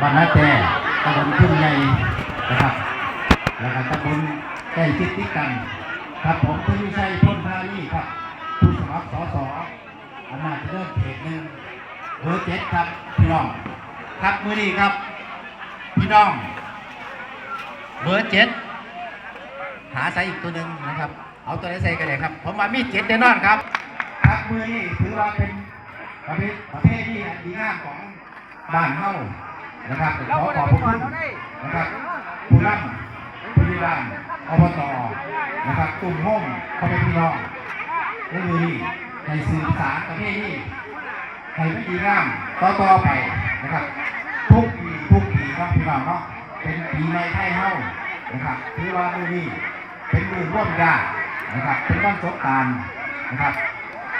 บ้านนาแต่ตำบลทุ่งใหญ่นะครับ แล้วก็ตำบลใกล้ชิดติดกัน ครับผมทวีชัยพ้นพานีครับ ผู้สมัครสสอำนาจเจริญเขตหนึ่งเบอร์เจ็ดครับพี่น้อง ครับมือนี้ครับ พี่น้อง เบอร์เจ็ดหาใส่อีกตัวหนึ่งนะครับ เอาตัวไหนใส่กันเลยครับ ผมมามีเจ็ดแน่นอนครับ ครับมือนี้ถือว่าเป็นประเภทประเภทที่อนดีงามของบ้านเฮา นะครับขอขอบพระคุณนะครับผู้นำผู้ที่บ้านอบตนะครับกลุ่มห้องพ่อแม่พี่น้องในมือนี้ในสื่อสารประเภทนี้ให้ไม่ดีงามต่อต่อไปนะครับ ทุกปีทุกปีเนาะพี่น้องเนาะเป็นปีในไทยเฮานะครับถือว่ามือนี้เป็นมือร่วมญาตินะครับ เป็นวันสงกรารนะครับ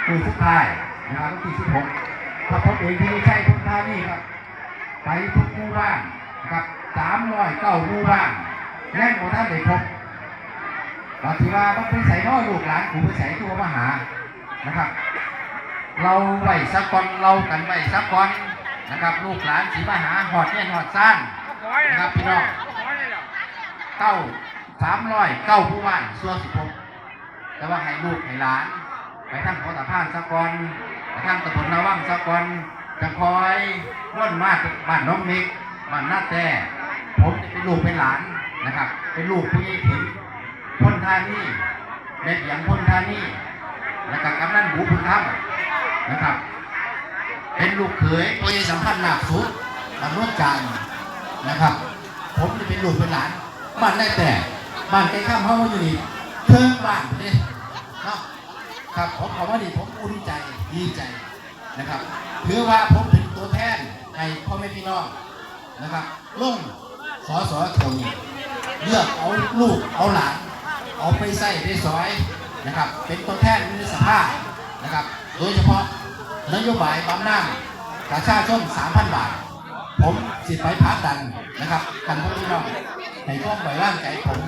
มือสุดท้ายนะครับวันที่16ถ้าผมเองที่ไม่ใช่คนท่านี่ครับ ไปทุกหมู่บ้านนะครับสามร้อยเก้าหมู่บ้านแน่นกว่าท่านเลยครบตอนที่ว่าต้องไปใส่น้อลูกหลานกูไปใส่ตัวมหานะครับ เราไหวสักก่อนเรากันไหวสักก่อนนะครับ ลูกหลานสีมหาหอดเนี่ยหอดซ่านนะครับพี่น้องเก้าสามร้อยเก้าผู้บ้านส่วนสิบหกแต่ว่าให้ลูกให้หลาน ไปทางขอตะพานสักก่อนไปทางตะบนนาวังสักก่อน จะคอยร่วนมากบ้านน้องมิกบ้านหน้าแต่ผมจะเป็นลูกเป็นหลานนะครับ เป็นลูกผู้ยิ่งถึงพ้นท่านี่เด็กอย่างพ้นท่านี่แล้วก็กำนันหมูพุนธรรมนะครับ เป็นลูกเขยตัวยิ่งสัมพันธ์หนักสุดบ้านโน้นจันทร์นะครับ ผมจะเป็นลูกเป็นหลานบ้านได้แต่บ้านใกล้ข้ามห้องอยู่นี่เพิ่งบ้านเลยเนาะครับผมขอว่าดีผมอุ่นใจดีใจ นะครับถือว่าผมเป็นตัวแทนให้พ่อแม่พี่น้องนะครับลงสอสอเที่ยวนี้เลือกเอาลูกเอาหลานเอาไปใส่ไปซอยนะครับ เป็นตัวแทนในสภานะครับ โดยเฉพาะนโยบายบำนาญประชาชน3,000 บาท ผมสิไปพักดันนะครับกันพ่อพี่น้องให้ข้อมไว้ร่างใจผม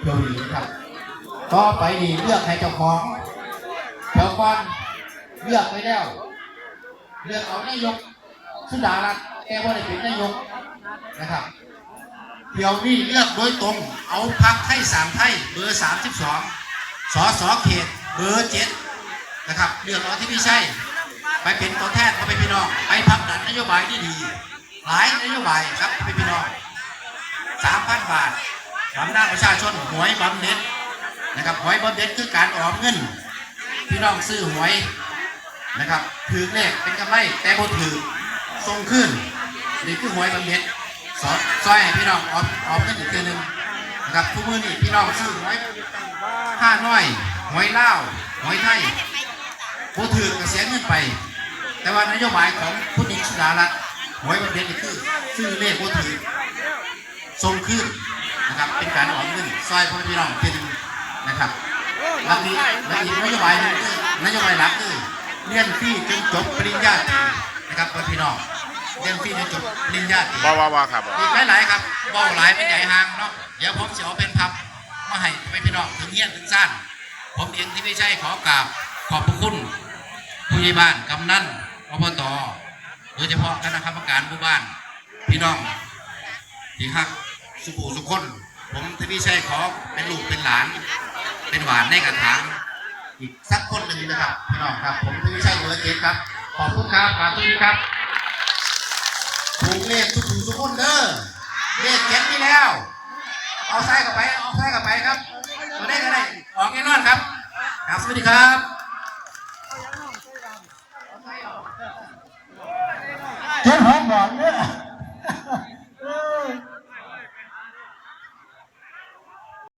เที่ยวนี้ครับต่อไปนี่เลือกให้เจ้าของเดี๋ยวก่อนเลือกไปแล้ว เลือกเอานายกสุดารัตน์แกว่าได้เป็นนายกนะครับเดี๋ยวนี้เลือกโดยตรง เอาพักไทยสามไทยเบอร์สามสิบสองสอสอเขตเบอร์เจ็ดนะครับเลือกเอาที่พี่ใช่ ไปเป็นตัวแทนเขาไปพี่น้อง ไปพักดันนโยบายที่ดี หลายนโยบายครับไปพี่น้องสามพันบาทบำนาญประชาชนหวยบำเน็จนะครับหวยบำเน็จคือการออมเงิน พี่น้องซื้อหวย นะครับถือเลขเป็นกำไรแต่บ่ถือส่งขึ้นนี่คือหวยบำเหน็จสอนซอยให้พี่น้องออมออมกันอีกตัวหนึ่งนะครับทุกมือนี่พี่น้องซื้อหวยห้าน้อยหวยเล่าหวยไทยบ่ถือก็เสียเงินไป แต่ว่านโยบายของผู้หญิงสุดารัตหวยบำเหน็จนี่คือซื้อเลขบ่ถือส่งขึ้นนะครับเป็นการออมเงินซอยพ่อพี่น้องเป็นงนะครับหลักนี้หลักอีกนโยบายหนึงคือนโยบายหลักคือ เรียนฟรีจนจบปริญญาตรีนะครับพี่น้องเรียนฟรีจนจบปริญญาตรีว้าวว้าวว้าวครับอีกหลายๆครับเบ้าหลายเป็นใหญ่ห่างเนาะเดี๋ยวผมจะเอาเป็นพับมาให้ไปพี่น้องถึงเฮียนถึงสั้นผมเองที่ไม่ใช่ขอกราบขอบพระคุณผู้ใหญ่บ้านกำนันอบตโดยเฉพาะคณะกรรมการหมู่บ้าน พี่น้องที่ฮักสุภูสุคน ผมที่ไม่ใช่ขอเป็นลูกเป็นหลาน เป็นหวานในกระถาง อีกสักคนหนึ่งนะครับพี่น้องครับ ผมที่ไม่ใช่เบอร์เจ็ดครับ ขอบคุณครับขอบคุณครับถูกเลขทุกถูกทุกคนเด้อเลขเจ็ดนี่แล้ว เอาไส้กลับไป เอาไส้กลับไปครับตัวได้ก็ได้ออกแน่นอนครับ ครับสวัสดีครับเจ็ดหอมบอกเนี่ย